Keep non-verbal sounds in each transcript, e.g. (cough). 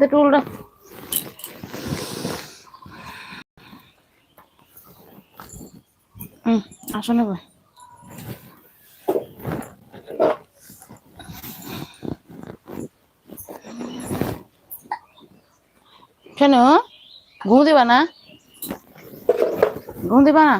দে টুলটা। হুম আসো নেবে। কেন? ঘুম দিবা না? ঘুম দিবা না?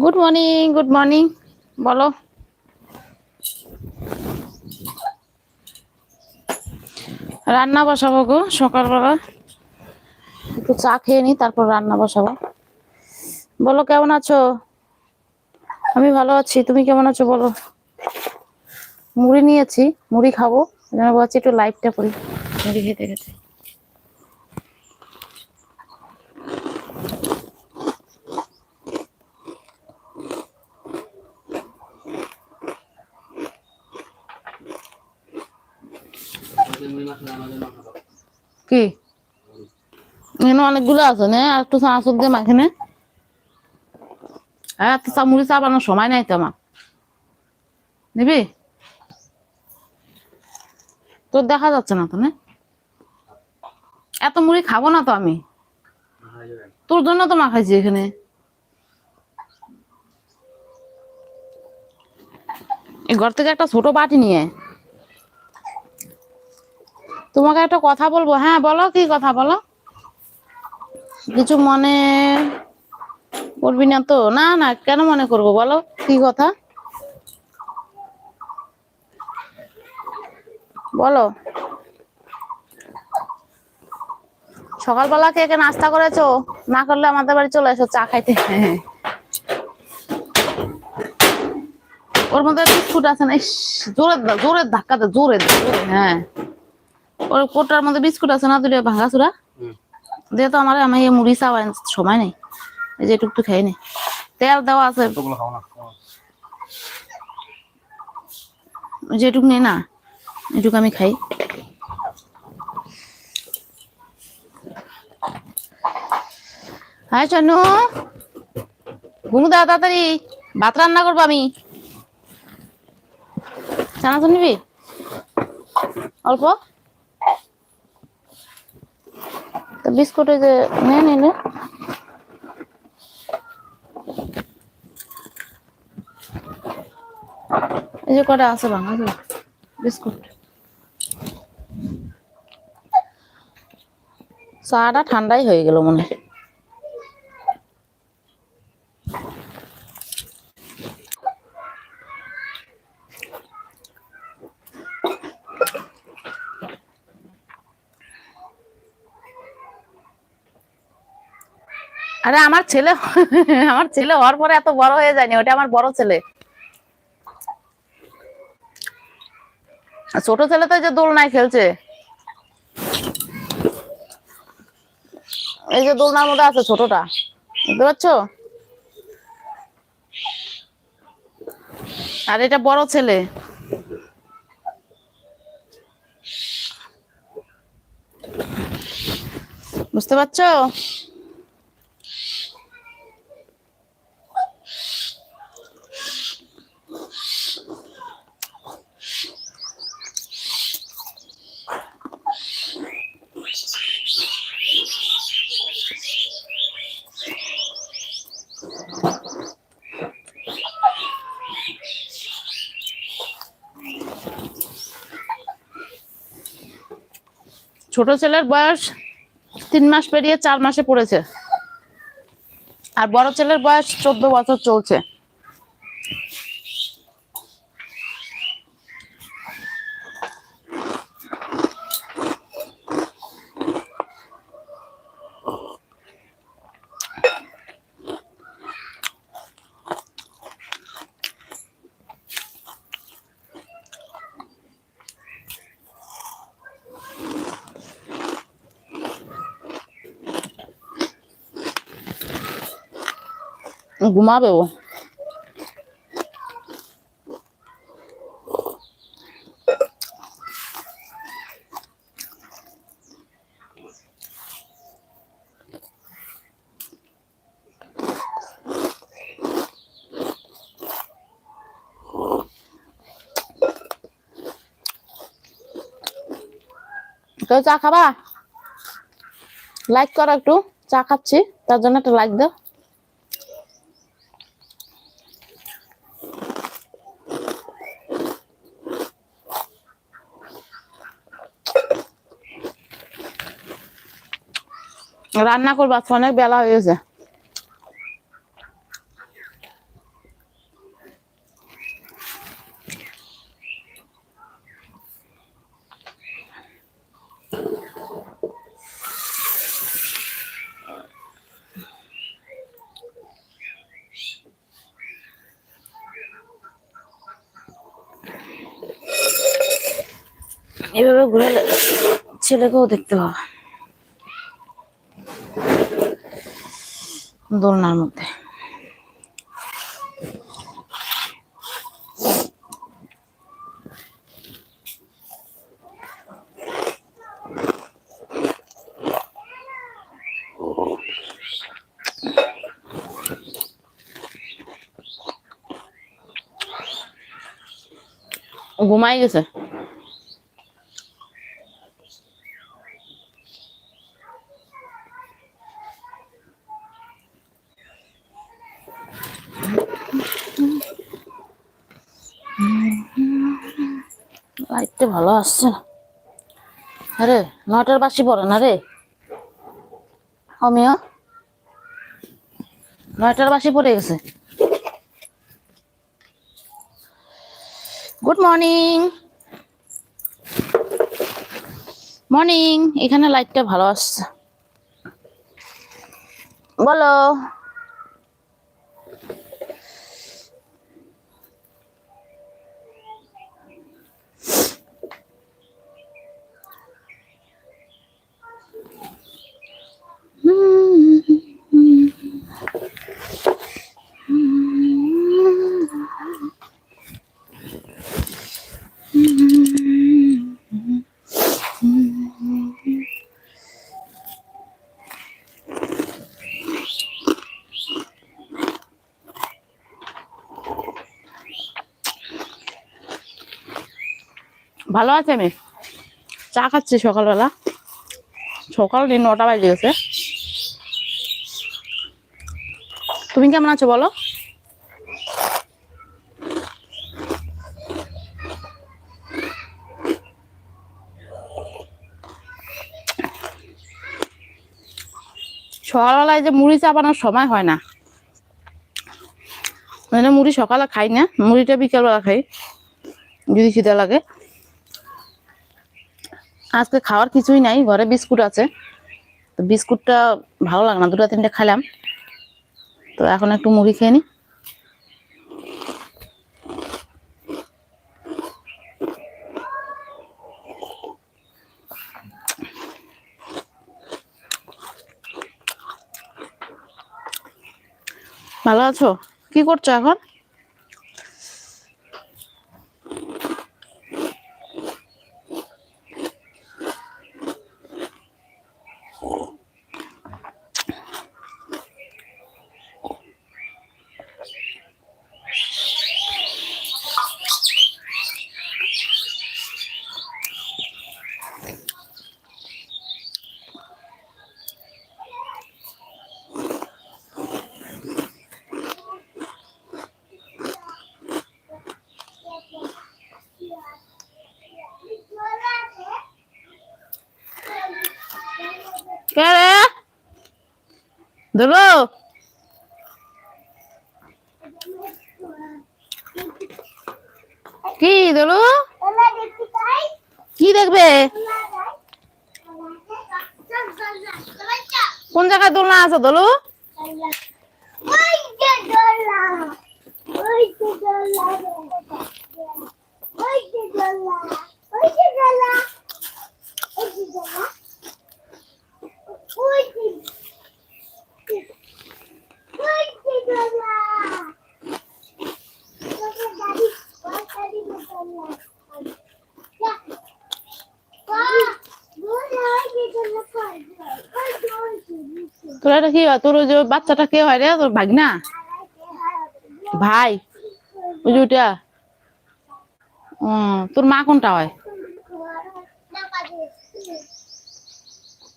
গুড মর্নিং গুড মর্নিং বলো। রান্না বসাবো গো সকালবেলা। একটু চা খেয়ে নি, তারপর রান্না বসাবো। বলো, কেমন আছো? আমি ভালো আছি, তুমি কেমন আছো বলো। মুড়ি নিয়েছি, মুড়ি খাব বলছি একটু লাইটটা করি। মুড়ি খেতে খেতে কি এখানে অনেকগুলো আছে, না, আর একটু দিয়ে মাখে হ্যাঁ এত চা, মুড়ি চা বানানোর সময় নাই তো আমার। নিবি? তোর দেখা যাচ্ছে না তো এত মুড়ি খাব না তো আমি। তোর জন্য তো মাখাইছি এখানে। ঘর থেকে একটা ছোট বাটি নিয়ে তোমাকে একটা কথা বলব। হ্যাঁ বলো, কি কথা বলো? কিছু মনে করবি না তো? না না কেন মনে করব বলো? কি কথা? বলো। সকালবেলা কে নাস্তা করেছ? না করলে আমাদের বাড়ি চলে এসো চা খাইতে। ওর মধ্যে বিস্কুট আছে না? জোরে জোরে ধাক্কা দে জোরে জোরে, হ্যাঁ। ওর কোটার মধ্যে বিস্কুট আছে না দুটো ভাঙা দিয়ে তো আমার আমি মুড়ি চাওয়ার সময় নেই এই যে একটু একটু খেয়ে নে। তেল দেওয়া আছে। যেটুকু নেই না এটুকু আমি খাই। হ্যাঁ চনু ঘুমু দাও তাড়াতাড়ি ভাত রান্না করব আমি। চানাচুর নিবি? অল্প? তো বিস্কুট ওই যে নিয়ে নে নে। এই যে কটা আছে ভাঙা বিস্কুট। চাটা ঠান্ডাই হয়ে গেল মনে হয়। আরে আমার ছেলে আমার ছেলে হওয়ার পরে এত বড় হয়ে যায়নি, ওটা আমার বড় ছেলে। ছোট ছেলে তো যে দোলনায় খেলছে। এই যে দোলনার মধ্যে আছে ছোটটা, বুঝতে পারছ? আর এটা বড় ছেলে। বুঝতে পারছ? ছোট ছেলের বয়স তিন মাস পেরিয়ে চার মাসে পড়েছে। আর বড় ছেলের বয়স চোদ্দ বছর চলছে। ঘুমাবে ও কেউ চা খাবা? লাইক করো একটু, চা খাচ্ছি, তার জন্য একটা লাইক দাও। রান্না করব আজকে অনেক বেলা হয়ে গেছে। এভাবে ঘুরে ছেলেকেও দেখতে পাবো দোলনার মধ্যে। ঘুমাই গেছে লাইটটা ভালো আসছে না। আরে নটার বাসি পড়ে না রে। অমিয়া নয়টার বাসি পড়ে গেছে। গুড মর্নিং মর্নিং এখানে লাইটটা ভালো আসছে। বলো। ভালো আছে আমি চা খাচ্ছি সকালবেলা। সকাল দিন নটা বাজে গেছে। তুমি কেমন আছো বলো? সকালবেলায় যে মুড়ি চাপানোর সময় হয় না। মানে মুড়ি সকালে খাই না, মুড়িটা বিকেলবেলা খাই, যদি খিদে লাগে। আজকে খাওয়ার কিছুই নাই, ঘরে বিস্কুট আছে। তো বিস্কুটটা ভালো লাগে না, দুটো তিনটে খেলাম তো এখন একটু মুড়ি খেয়ে নি। ভালো আছো? কি করছ এখন কে রে দেবো কি ধরো কি দেখবে? কোন জায়গায় দোলনা আছে দোলু তোর কি তোর ওই যে বাচ্চাটা কে হয় রে? তোর ভাগনা? ভাই ওই যে ওইটা ও, তোর মা কোনটা হয়?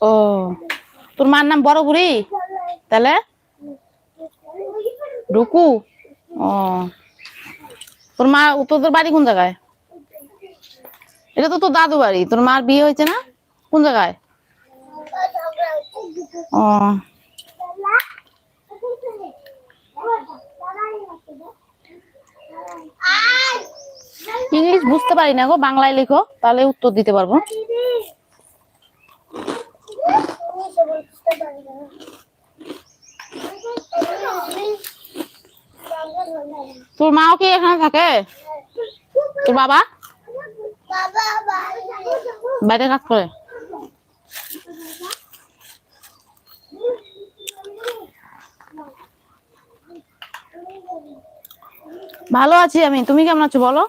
ও তোর মার নাম বড় বুড়ি তাহলে? রুকু? ও তোর মা তোদের বাড়ি কোন জায়গায়? এটা তো তোর দাদু বাড়ি। তোর মার বিয়ে হয়েছে না? কোন জায়গায়? ও ইংলিশ বুঝতে পারি না গো, বাংলায় লেখো, তাহলে উত্তর দিতে পারব। তোর মাও কি এখানে থাকে? তোর বাবা? বাইরে কাজ করে। ভালো আছি আমি, তুমি কেমন আছো বলো?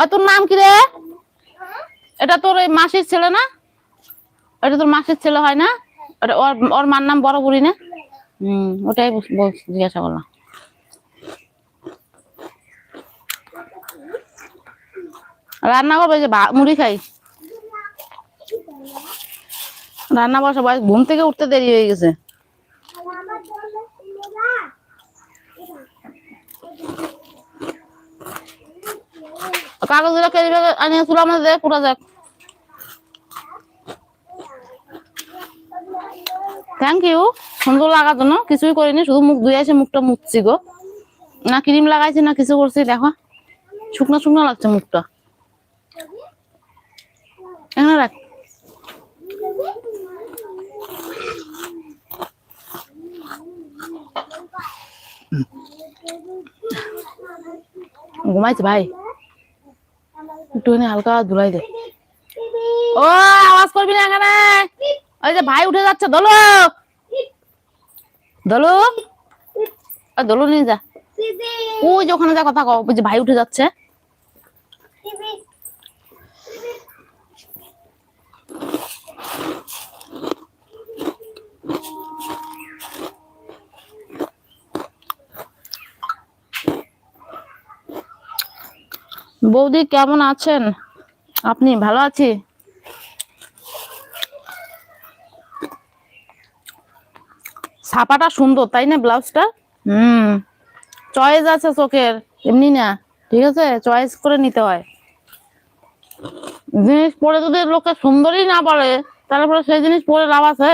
ওই তোর নাম কি রে? এটা তোর এই মাসির ছেলে না? এটা তোর মাসির ছেলে হয় না? ওটা ওর ওর মার নাম বড় বুড়ি না? হম, ওটাই জিজ্ঞাসা করলাম। রান্না করবে যে মুড়ি খাই? রান্না বসা বয়স, ঘুম থেকে উঠতে দেরি হয়ে গেছে। কাগজগুলো আনিয়ে পুরা যাক। থ্যাংক ইউ সুন্দর লাগার জন্য কিছুই করিনি, শুধু মুখ ধুয়ে মুখটা মুছছি গো। না ক্রিম লাগাইছি, না কিছু করছি, দেখো। শুকনো শুকনো লাগছে মুখটা। এখানে রাখ। ঘুমাইছে ভাই। একটুখানি হালকা ধুলাই দে। ও আওয়াজ করবি না এখানে? ওই যে ভাই উঠে যাচ্ছে দোলো। দোলো। দোলো নিয়ে যা। ওই যে ওখানে যা কথা কও যে ভাই উঠে যাচ্ছে। বৌদি, কেমন আছেন? আপনি ভালো আছি? ছাপাটা সুন্দর, তাই না ব্লাউজটা? হুম। চয়েস আছে চোখের, এমনি না, ঠিক আছে? চয়েস করে নিতে হয়। জিনিস পরে যদি লোকে সুন্দরই না বলে তারপরে সেই জিনিস পরে লাভ আছে?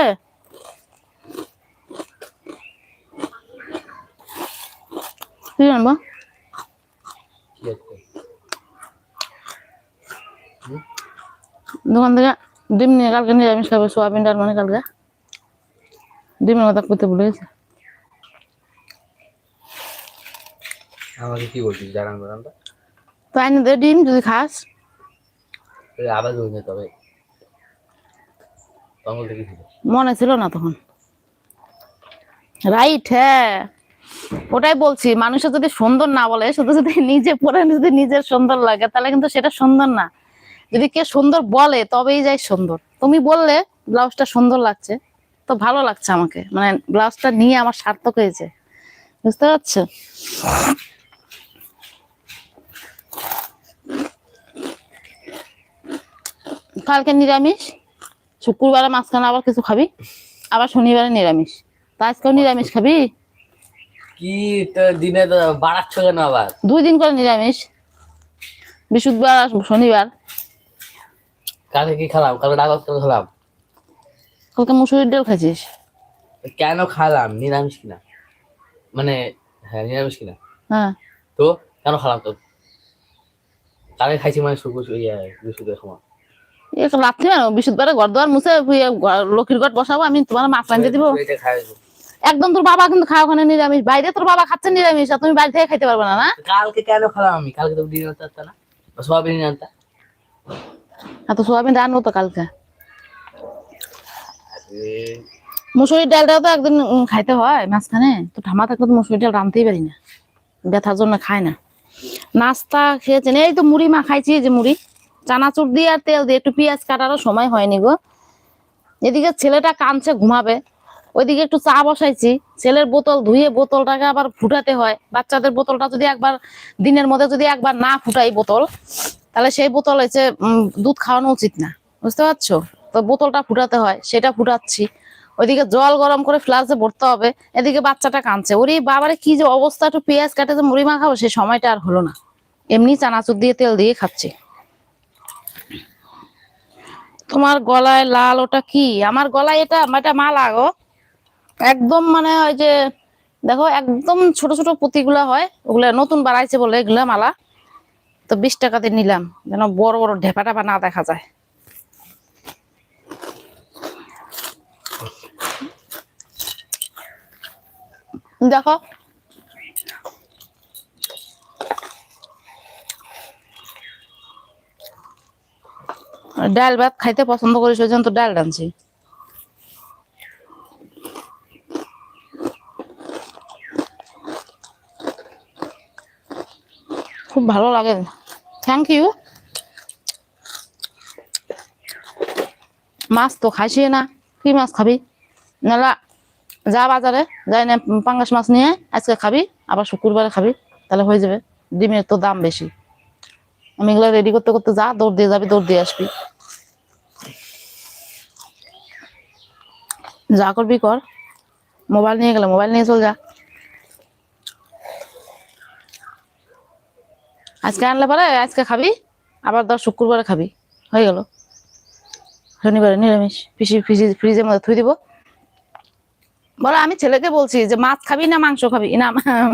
কি জানব? দোকান থেকে ডিম নিয়ে কালকে নিরামিষ খাবে সোয়াবিন ডাল মানে কালকে। ডিমের কথা করতে ভুলে গেছে। আমাকে কি বলছিস? জানান বানানটা তো। আইনে ডিম যদি খাস। আবার ধরে নিতে তখন থেকে মনে ছিল না তখন। রাইট হ্যাঁ। ওটাই বলছি মানুষের যদি সুন্দর না বলে শুধু যদি নিজে পরে যদি নিজের সুন্দর লাগে তাহলে কিন্তু সেটা সুন্দর না। যদি কে সুন্দর বলে তবেই যাই সুন্দর। তুমি বললে ব্লাউজটা সুন্দর লাগছে তো ভালো লাগছে আমাকে। মানে ব্লাউজটা নিয়ে আমার সার্থক হয়েছে। বুঝতে পারছ? কালকে নিরামিষ শুক্রবারে মাঝখানে আবার কিছু খাবি আবার শনিবারে নিরামিষ। তা আজকেও নিরামিষ খাবি? কি দিনে বাড়াচ্ছ কেন আবার? দুই দিন করে নিরামিষ। বৃহস্পতিবার শনিবার। কালকে কি খেলাম? কালকে ডাক করে খেলাম? কালকে মুসুরির ডাল খাচ্ছিস? কেন খালাম? নিরামিষ কিনা? মানে হ্যাঁ নিরামিষ কিনা? হ্যাঁ। তো কেন খালাম তো? কালকে খাইছি মানে শুক্র ইয়ে বৃহস্পতিবার সময় এ রাত্রি মানে বৃহস্পতিবারে ঘর দোয়ার মুছে ফুয়ে ঘর- বসাবো আমি তোমার মাছ রাঁধতে দিব। এটা একদম তোর বাবা কিন্তু খাওয়া ওখানে নিরামিষ। বাইরে তোর বাবা খাচ্ছে নিরামিষ আর তুমি বাড়ি থেকে খাইতে পারবে না না? কালকে কেন খালাম আমি? কালকে তো ডিম আনতে না? সোয়াবিন নিয়ে আনতে তো সোয়াবিন রান্নবো তো কালকে। মুসুরির ডালটাও তো একদিন খাইতে হয় মাঝখানে তো ঠামা থাকলে তো মুসুরির ডাল রানতেই পারি না। ব্যথার জন্য খায় না। নাস্তা খেয়েছেন এই তো মুড়ি মা খাইছি যে মুড়ি। চানাচুর দিয়ে আর তেল দিয়ে একটু পেঁয়াজ কাটারও সময় হয়নি গো। এদিকে ছেলেটা কাঁদছে ঘুমাবে। ওইদিকে একটু চা বসাইছি। ছেলের বোতল ধুয়ে বোতলটাকে আবার ফুটাতে হয়। বাচ্চাদের বোতলটা যদি একবার দিনের মধ্যে যদি একবার না ফুটাই বোতল তাহলে সেই বোতল উম, দুধ খাওয়ানো উচিত না। বুঝতে পারছ? তো বোতলটা ফুটাতে হয় সেটা ফুটাচ্ছি। ওইদিকে জল গরম করে ফ্লাসে ভরতে হবে এদিকে বাচ্চাটা কাঁদছে। ওরে বাবারে কি যে অবস্থা একটু পেঁয়াজ কাটে যে মুড়ি মাখাবো সে সময়টা আর হলো না। এমনি চানাচুর দিয়ে তেল দিয়ে খাচ্ছি। তোমার গলায় লাল ওটা কি? আমার গলায় এটা এটা মালা গো। একদম মানে ওই যে দেখো একদম ছোট ছোট পুঁতিগুলা হয় ওগুলা নতুন বাড়াইছে বলে এগুলা মালা। তো বিশ টাকাতে নিলাম, যেন বড় বড় ঢেপা ঢেপা না দেখা যায়। দেখো। ডাল ভাত খাইতে পছন্দ করিস ওই জন্য তো ডাল রাঁধছি। খুব ভালো লাগে। থ্যাংক ইউ মাছ তো খাইছি না। কি মাছ খাবি? নালা, যা বাজারে, যাই না পাঙ্গাস মাছ নিয়ে আজকে খাবি, আবার শুক্রবারে খাবি, তাহলে হয়ে যাবে। ডিমের তো দাম বেশি। আমি এগুলো রেডি করতে করতে যা, দৌড় দিয়ে যাবি, দৌড় দিয়ে আসবি। যা করবি কর। মোবাইল নিয়ে গেলে মোবাইল নিয়ে চল যা। আজকে আনলে পরে আজকে খাবি আবার ধর শুক্রবারে খাবি। হয়ে গেল। শনিবারে নিরামিষ। ফিসি ফিসি ফ্রিজের মধ্যে থুই দিব। বলো আমি ছেলেকে বলছি যে মাছ খাবি না মাংস খাবি? না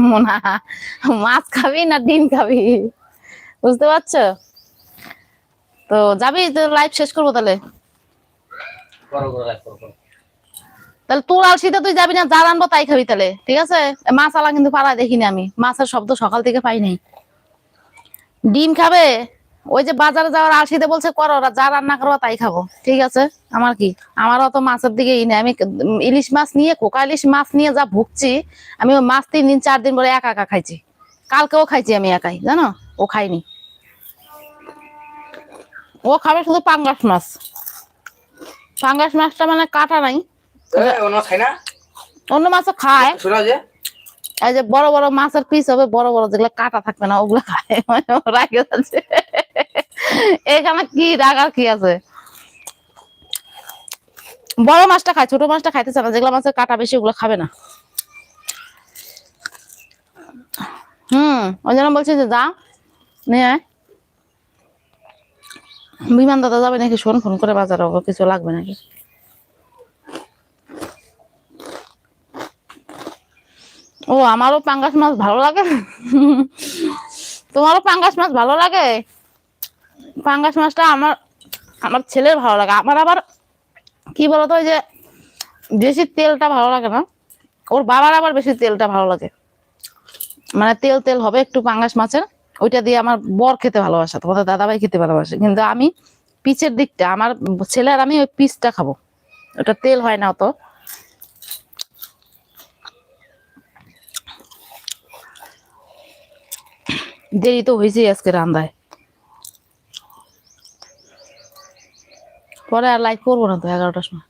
মোনা মাছ খাবি না ডিম খাবি? বুঝতে পারছ? তো যাবি তো লাইভ শেষ করব তাহলে। তাহলে তোর আলসিতে তুই যাবি না যা আনব তাই খাবি তাহলে। ঠিক আছে? মাছ আলা কিন্তু পাড়ায় দেখিনি আমি। মাছের শব্দ সকাল থেকে পাই নাই। ডিম খাবে? ওই যে বাজারে যাওয়ার আলসিতে বলছে করো ওরা যা রান্না করব তাই খাব। ঠিক আছে? আমার কি? আমার অত মাছের দিকে ই নেই। আমি ইলিশ মাছ নিয়ে কোকা ইলিশ মাছ নিয়ে যা ভুগছি আমি ওই মাছ তিন দিন চার দিন পরে একা একা খাইছি। কালকেও খাইছি আমি একাই জানো? ও খাইনি ও খাবে শুধু পাঙ্গাস মাছ। পাঙ্গাস মাছটা মানে কাটা নাই। অন্য মাছ অন্য মাছও খায়। শোনা যে এই যে বড় বড় মাছের পিস হবে, বড় বড় যেগুলো কাটা থাকবে না, ওগুলো খায়। মানে রাগে যাচ্ছে। এখানে কি রাগার কি আছে? বড় মাছটা খায়, ছোট মাছটা খাইতেছে না, যেগুলো মাছের কাটা বেশি, ওগুলো খাবে না। হুম, ওই জন্য বলছি যে যা, নিয়ে বিমান দাদা যাবে নাকি? শোন, ফোন করে বাজার, ওকে কিছু লাগবে নাকি? ও, আমারও পাঙ্গাস মাছ ভালো লাগে। তোমারও পাঙ্গাস মাছ ভালো লাগে? পাঙ্গাস মাছটা আমার আমার ছেলের ভালো লাগে। আমার আবার, কি বলতো ওই যে বেশি তেলটা ভালো লাগে না? ওর বাবার আবার বেশি তেলটা ভালো লাগে। মানে তেল তেল হবে একটু পাঙ্গাস মাছের। ওইটা দিয়ে আমার বর খেতে ভালোবাসে, তোমাদের দাদাভাই খেতে ভালোবাসে। কিন্তু আমি পিচের দিকটা, আমার ছেলে আর আমি ওই পিসটা খাব। ওটা তেল হয় না অত। দেরি তো হয়েছে আজকে রান্দায়। পরে আর লাইভ করব না তো এগারোটার সময়।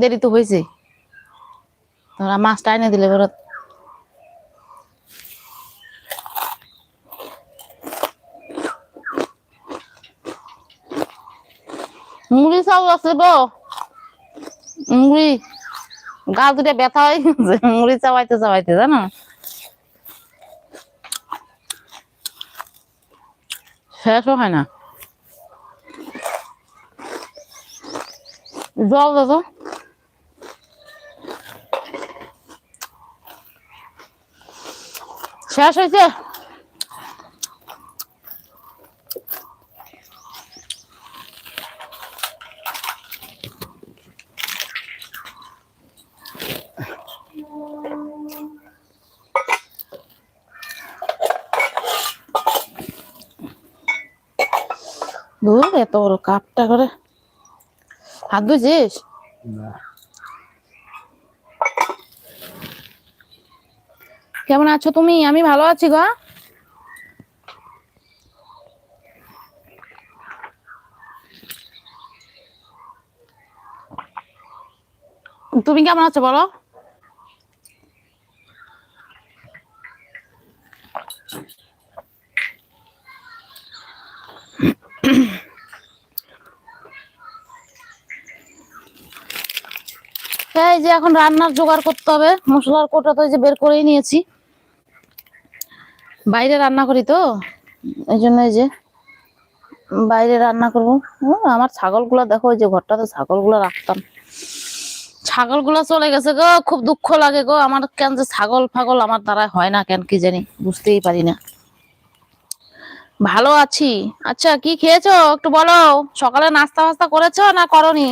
দেরি তো হয়েছে তোমরা মাছটা এনে দিলে এবার মুড়ি চাউল আছে গো মুড়ি। গা দুটা ব্যথা হয়ে গেছে। মুড়ি চাওয়াইতে চাওয়াইতে, জানো? শেষও হয় না। জল দে তো। শেষ হয়েছে। এত বড় কাপটা করে? হাত ধুছিস কেমন আছো তুমি? আমি ভালো আছি গো। তুমি কেমন আছো বলো? এই যে এখন রান্নার জোগাড় করতে হবে। মশলার কোটা তো যে বের করেই নিয়েছি। বাইরে রান্না করি তো, এই জন্য এই যে বাইরে রান্না করব। আমার ছাগলগুলা দেখো ওই যে ঘরটাতে ছাগলগুলা রাখতাম। ছাগলগুলা চলে গেছে গো, খুব দুঃখ লাগে গো। আমার কেন যে ছাগল ফাগল আমার দ্বারা হয় না কেন কি জানি, বুঝতেই পারি না। ভালো আছি। আচ্ছা কি খেয়েছো? একটু বলো। সকালে নাস্তা ফাস্তা করেছ না করনি?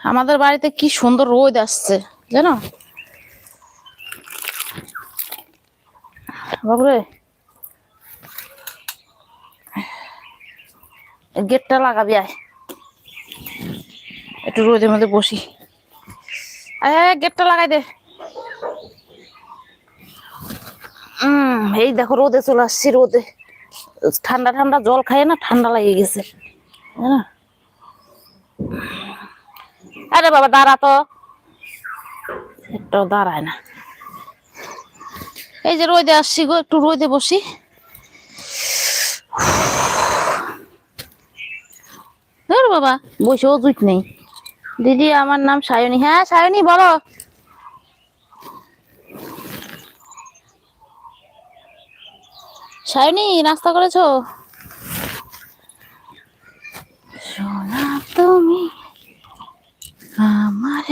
আমাদের বাড়িতে কি সুন্দর রোদ আসছে, জানো? বাবুরে। গেটটা লাগাবি, আয়। একটু রোদের মধ্যে বসি। আয় গেটটা লাগাই দে। উম, এই দেখো, রোদে চলে আসছি, রোদে। ঠান্ডা ঠান্ডা জল খাই না ঠান্ডা লেগে গেছে, জানো? আরে বাবা দাঁড়া তো। একটাও দাঁড়ায় না। এই যে রোদে আসছি গো একটু রোদে বসি। ধর বাবা। বসেও জুট নেই। দিদি আমার নাম সায়নী। হ্যাঁ সায়নী বলো। সায়নী নাস্তা করেছ? তুমি আমার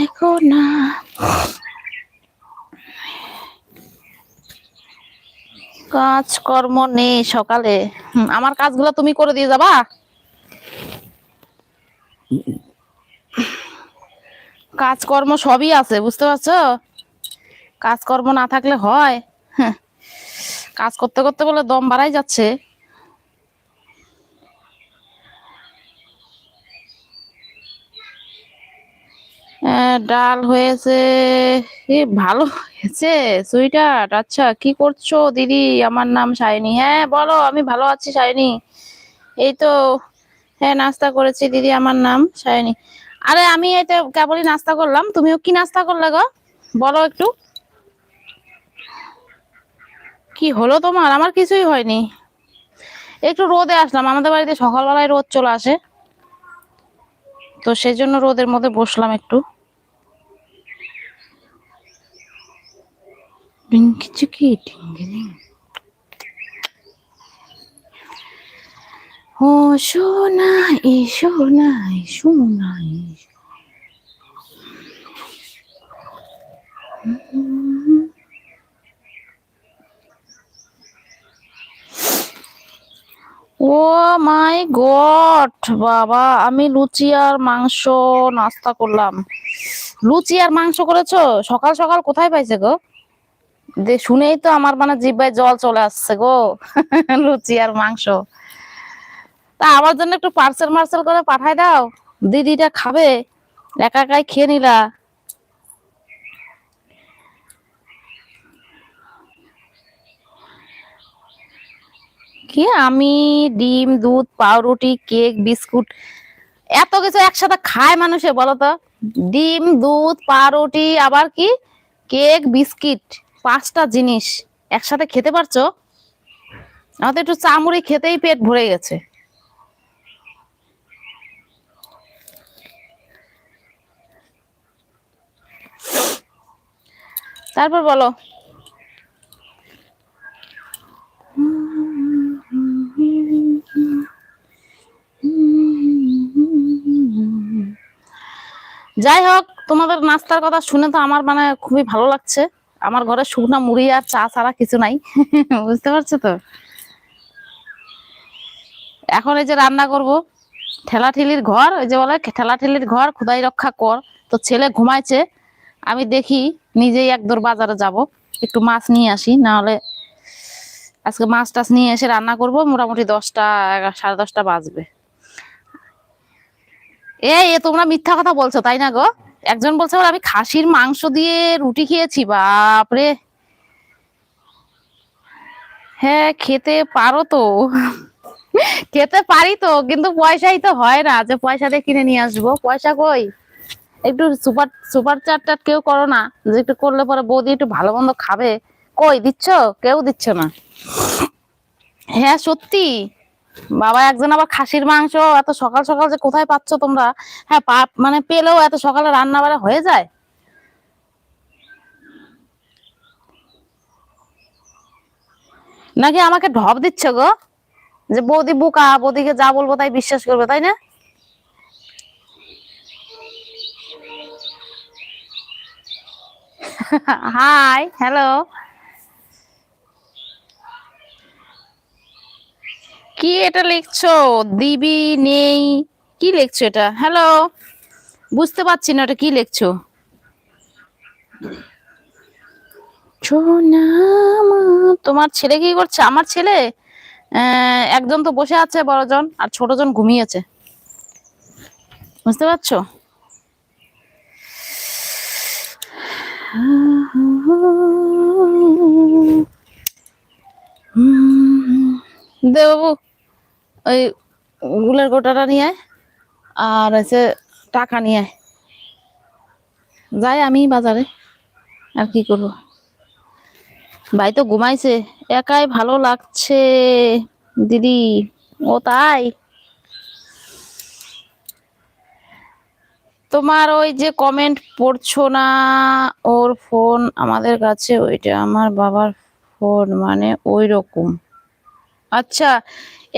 কাজ কর্ম নেই সকালে। আমার কাজগুলো তুমি করে দিয়ে যাবা? কাজকর্ম সবই আছে, বুঝতে পারছ? কাজকর্ম না থাকলে হ্যাঁ। কাজ করতে করতে বলে দম বাড়াই যাচ্ছে। ডাল হয়েছে। ভালো হয়েছে? সুইটার? আচ্ছা কি করছ দিদি? আমার নাম সায়নী হ্যাঁ বলো, আমি ভালো আছি সায়নী এই তো হ্যাঁ নাস্তা করেছি দিদি, আমার নাম সায়নী আরে, আমি তো কেবলই নাস্তা করলাম। তুমিও কি নাস্তা করলে গো? বলো একটু। কি হলো তোমার? আমার কিছুই হয়নি। একটু রোদে আসলাম। আমাদের বাড়িতে সকালবেলায় রোদ চলে আসে। তো সেই জন্য রোদের মধ্যে বসলাম একটু। ও সোনা এ সোনা এ সোনা এ ও মাই গড, বাবা, আমি লুচি আর মাংস নাস্তা করলাম। লুচি আর মাংস করেছ? সকাল সকাল কোথায় পাইছে গো? শুনেই তো আমার মানে জিব্বায় জল চলে আসছে গো, (laughs) লুচি আর মাংস। তা আমার জন্য একটু পার্সেল মার্সেল করে পাঠাই দাও, দিদিটা খাবে, একা একাই খেয়ে নিলা। কি? আমি ডিম, দুধ, পাউরুটি, কেক, বিস্কুট, এত কিছু একসাথে খায় মানুষে বলো তো ডিম, দুধ, পাউরুটি, আবার কি? কেক, বিস্কিট, পাঁচটা জিনিস একসাথে খেতে পারছ? আমাদের একটু চামড়ি খেতেই পেট ভরে গেছে। তারপর বলো। যাই হোক, তোমাদের নাস্তার কথা শুনে তো আমার মানে খুবই ভালো লাগছে। আমার ঘরে শুকনা মুড়ি আর চা ছাড়া কিছু নাই। (laughs) বুঝতে পারছ তো? এখন এই যে রান্না করব, ঠেলাঠেলির ঘর, ওই যে বলে ঠেলাঠেলির ঘর, খুদাই রক্ষা কর। তো ছেলে ঘুমাইছে, আমি দেখি নিজেই একদর বাজারে যাব, একটু মাছ নিয়ে আসি, না হলে আজকে মাছ টাছ নিয়ে এসে রান্না করব, মোটামুটি দশটা সাড়ে দশটা বাজবে। এ তোমরা মিথ্যা কথা বলছো, তাই না গো? একজন বলছে আমি খাসির মাংস দিয়ে রুটি খেয়েছি, বাপরে! হ্যাঁ খেতে পারো তো। খেতে পারি তো, কিন্তু পয়সাই তো হয় না, যে পয়সা দিয়ে কিনে নিয়ে আসব। পয়সা কই? একটু সুপার সুপার চাট টাট কেউ করো না, যে একটু করলে পরে বৌদি একটু ভালো মন্দ খাবে। কই, দিচ্ছ? কেউ দিচ্ছ না। হ্যাঁ সত্যি। বাবা, একজন আবার খাসির মাংস, এত সকাল সকাল যে কোথায় পাচ্ছ তোমরা? হ্যাঁ মানে পেলেও এত সকালে রান্না বাড়া হয়ে যায়? নাকি আমাকে ঢপ দিচ্ছ গো? যে বৌদি বোকা, বৌদিকে যা বলব তাই বিশ্বাস করবে, তাই না? (laughs) হাই হ্যালো কি এটা লিখছো? দিবি নেই। কি লিখছো এটা? হ্যালো বুঝতে পারছি না এটা কি লিখছো? তোমার ছেলে কি করছে? আমার ছেলে? একজন তো বসে আছে বড়জন, আর ছোটজন ঘুমিয়েছে। বুঝতে পারছ? দে বাবু ওই গুলের গোটাটা নিয়ে আর হচ্ছে টাকা নিয়ে যাই আমি বাজারে আর কি করব। ভাই তো ঘুমাইছে, একাই ভালো লাগছে দিদি। ও তাই? তোমার ওই যে কমেন্ট পড়ছো না, ওর ফোন আমাদের কাছে, ওইটা আমার বাবার ফোন মানে ওই রকম আচ্ছা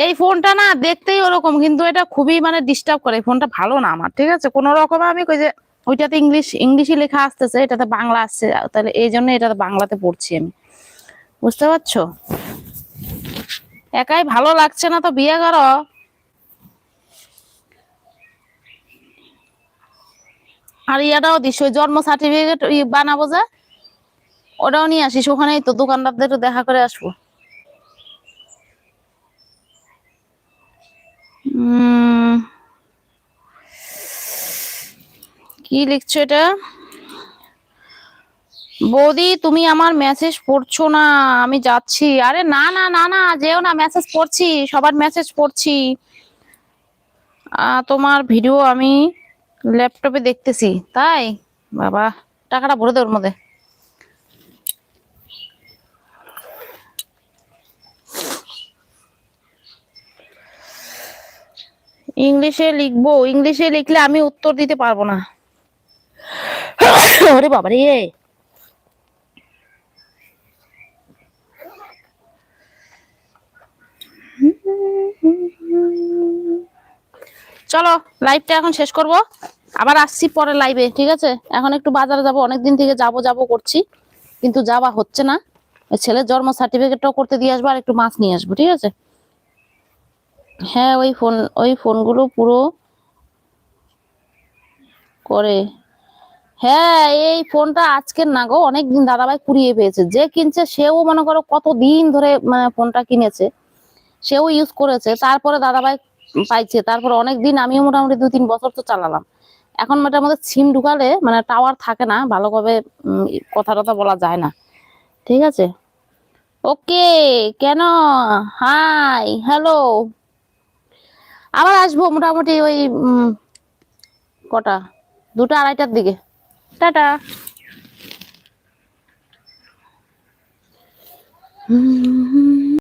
এই ফোনটা না দেখতেই ওরকম, কিন্তু এটা খুবই মানে ডিস্টার্ব করে। ফোনটা ভালো না আমার, ঠিক আছে? কোন রকম আমি কই যে, ওইটাতে ইংলিশ, ইংলিশই লেখা আসতেছে, এটাতে বাংলা আসছে তাহলে এই জন্য এটাতে বাংলাতে পড়ছি আমি। বুঝতে পারছ? একাই ভালো লাগছে না তো, বিয়ে করো। আর ইয়াটাও দিস, ওই জন্ম সার্টিফিকেট বানাবো যে, ওটাও নিয়ে আসিস, ওখানেই তো দোকানদারদের দেখা করে আসব। কি লিখছো এটা? বৌদি, তুমি আমার মেসেজ পড়ছো না, আমি যাচ্ছি। আরে না না না না, যেও না মেসেজ পড়ছি, সবার মেসেজ পড়ছি। তোমার ভিডিও আমি ল্যাপটপে দেখতেছি, তাই? বাবা, টাকাটা ভরে দে ওর মধ্যে। ইংলিশে লিখব, ইংলিশে লিখলে আমি উত্তর দিতে পারব না। ওরে বাবা রে। চলো লাইভটা এখন শেষ করব। আবার আসছি পরে লাইভে ঠিক আছে? এখন একটু বাজারে যাব, অনেকদিন থেকে যাব যাব করছি। কিন্তু যাওয়া হচ্ছে না। ছেলের জন্ম সার্টিফিকেটটাও করতে দিয়ে আসব আর একটু মাছ নিয়ে আসব, ঠিক আছে? হ্যাঁ ওই ফোন, ওই ফোনগুলো পুরো করে। হ্যাঁ এই ফোনটা আজকের না গো, অনেকদিন দাদাভাই কুড়িয়ে পেয়েছে। যে কিনছে সেও মনে করো কত দিন ধরে মানে ফোনটা কিনেছে। সেও ইউজ করেছে, তারপরে দাদাভাই পাইছে। তারপরে অনেকদিন আমিও মোটামুটি দু তিন বছর তো চালালাম। এখন এটার মধ্যে সিম ঢুকালে মানে টাওয়ার থাকে না, ভালোভাবে কথা টথা বলা যায় না। ঠিক আছে? ওকে কেন? হাই হ্যালো আবার আসব মোটামুটি ওই কটা? দুটো আড়াইটার দিকে। টাটা।